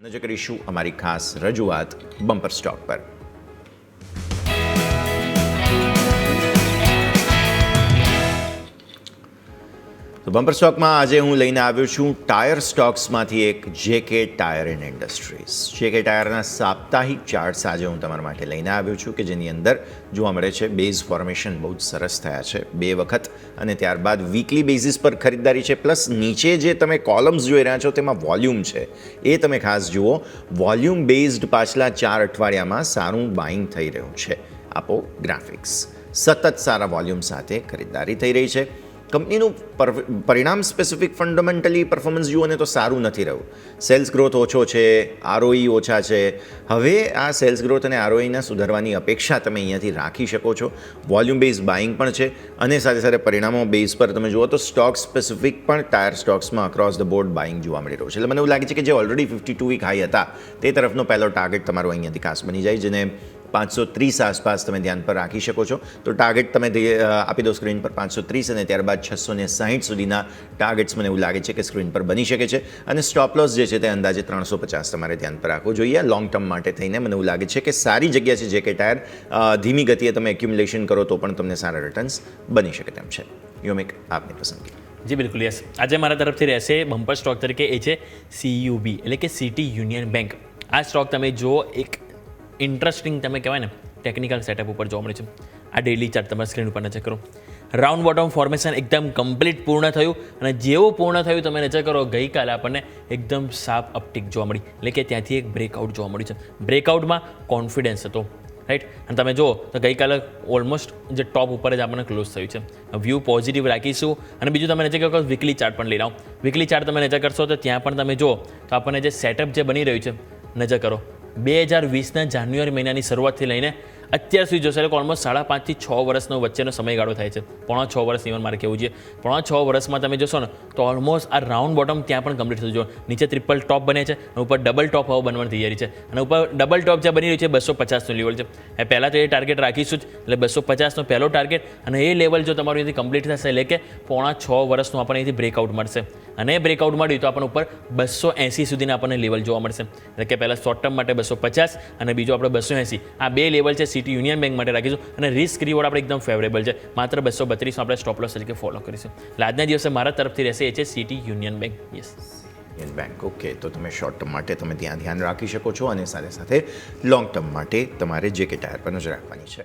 નજર કરીશું અમારી ખાસ રજૂઆત બમ્પર સ્ટોક પર. તો બમ્પર સ્ટોકમાં આજે હું લઈને આવ્યો છું ટાયર સ્ટોક્સમાંથી એક JK tyre and industries JK ટાયરના સાપ્તાહિક ચાર્ટ્સ આજે હું તમારા માટે લઈને આવ્યો છું કે જેની અંદર જોવા મળે છે બેઝ ફોર્મેશન બહુ જ સરસ થયા છે બે વખત અને ત્યારબાદ વીકલી બેઝિસ પર ખરીદદારી છે પ્લસ નીચે જે તમે કોલમ્સ જોઈ રહ્યા છો તેમાં વોલ્યુમ છે. એ તમે ખાસ જુઓ વોલ્યુમ બેઝડ પાછલા ચાર અઠવાડિયામાં સારું બાઇંગ થઈ રહ્યું છે. આપો ગ્રાફિક્સ સતત સારા વોલ્યુમ સાથે ખરીદદારી થઈ રહી છે. કંપનીનું પરિણામ સ્પેસિફિક ફંડામેન્ટલી પરફોર્મન્સ જુઓ ને તો સારું નથી રહ્યું. સેલ્સ ગ્રોથ ઓછો છે આરઓઈ ઓછા છે. હવે આ સેલ્સ ગ્રોથ અને આરઓઈના સુધારવાની અપેક્ષા તમે અહીંયાથી રાખી શકો છો. વોલ્યુમ બેઝ બાઇંગ પણ છે અને સાથે સાથે પરિણામો બેઝ પર તમે જુઓ તો સ્ટોક સ્પેસિફિક પણ ટાયર સ્ટોક્સમાં અક્રોસ ધ બોર્ડ બાઇંગ જોવા મળી રહ્યું છે. એટલે મને એવું લાગે છે કે જે already fifty two week high હતા, તે તરફનો પહેલો ટાર્ગેટ તમારો અહીંયાથી ખાસ બની જાય, જેને પાંચસો ત્રીસ આસપાસ તમે ધ્યાન પર રાખી શકો છો. તો ટાર્ગેટ તમે આપી દો સ્ક્રીન પર પાંચસો ત્રીસ અને ત્યારબાદ છસો ને સાહીઠ સુધીના ટાર્ગેટ્સ મને એવું લાગે છે કે સ્ક્રીન પર બની શકે છે. અને સ્ટોપ લોસ જે છે તે અંદાજે ત્રણસો પચાસ તમારે ધ્યાન પર રાખવું જોઈએ. લોંગ ટર્મ માટે થઈને મને એવું લાગે છે કે સારી જગ્યા છે જે કે ટાયર ધીમી ગતિએ તમે એક્યુમ્યુલેશન કરો તો પણ તમને સારા રિટર્ન્સ બની શકે તેમ છે. યોમિક આપની પસંદગી. જી, બિલકુલ, યસ. આજે મારા તરફથી રહેશે બમ્પર સ્ટોક તરીકે, એ છે સીયુબી એટલે કે સિટી યુનિયન બેંક આ સ્ટોક તમે જુઓ, એક ઇન્ટરેસ્ટિંગ તમે કહેવાય ને ટેકનિકલ સેટઅપ ઉપર જોવા મળે છે. આ ડેલી ચાર્ટ તમારા સ્ક્રીન ઉપર નજર કરો. રાઉન્ડ બોટમ ફોર્મેશન એકદમ કમ્પ્લીટ પૂર્ણ થયું અને જેવું પૂર્ણ થયું તમે નજર કરો, ગઈકાલે આપણને એકદમ સાફ અપટિક જોવા મળી. એટલે કે ત્યાંથી એક બ્રેકઆઉટ જોવા મળ્યું છે. બ્રેકઆઉટમાં કોન્ફિડન્સ હતો રાઈટ અને તમે જુઓ, તો ગઈકાલે ઓલમોસ્ટ જે ટોપ ઉપર જ આપણને ક્લોઝ થયું છે. વ્યૂ પોઝિટિવ રાખીશું અને બીજું તમે નજર કરો વીકલી ચાર્ટ પણ લઈ આવો વીકલી ચાર્ટ તમે નજર કરશો તો ત્યાં પણ તમે જુઓ, તો આપણને જે સેટઅપ જે બની રહ્યું છે, નજર કરો. બે હજાર વીસના જાન્યુઆરી મહિનાની શરૂઆતથી લઈને અત્યાર સુધી જોશે, એટલે ઓલમોસ્ટ સાડા પાંચથી છ વર્ષનો વચ્ચેનો સમયગાળો થાય છે. પોણા છ વર્ષ ઇવન મારે કહેવું છે. પોણા છ વર્ષમાં તમે જોશો ને, તો ઓલમોસ્ટ આ રાઉન્ડ બોટમ ત્યાં પણ કમ્પ્લીટ થતું જો નીચે ટ્રિપલ ટોપ બને છે અને ઉપર ડબલ ટોપ હવે બનવાની તૈયારી છે. અને ઉપર ડબલ ટોપ જે બની રહ્યું છે, બસો પચાસનું લેવલ છે. એ પહેલાં તો એ ટાર્ગેટ રાખીશું જ, એટલે બસો પચાસનો પહેલો ટાર્ગેટ અને એ લેવલ જો તમારું અહીંથી કમ્પ્લીટ થશે, એટલે કે પોણા છ વર્ષનું આપણને અહીંથી બ્રેકઆઉટ મળશે. અને એ બ્રેકઆઉટ મળ્યું તો આપણને ઉપર બસો એંસી સુધીના આપણને લેવલ જોવા મળશે. એટલે કે પહેલાં શોર્ટ ટર્મ માટે બસો પચાસ અને બીજો આપણે બસો એંસી. આ બે લેવલ છે સિટી યુનિયન બેંક માટે રાખીશું અને રિસ્ક રિવોર્ડ આપણે એકદમ ફેવરેબલ છે. માત્ર બસો બત્રીસમાં આપણે સ્ટોપ લોસ તરીકે ફોલો કરીશું. એટલે આજના દિવસે મારા તરફથી રહેશે એ છે city union bank. Yes union bank okay તો તમે શોર્ટ ટર્મ માટે તમે ત્યાં ધ્યાન રાખી શકો છો અને સાથે સાથે લોંગ ટર્મ માટે તમારે જે કે ટાયર પર નજર રાખવાની છે.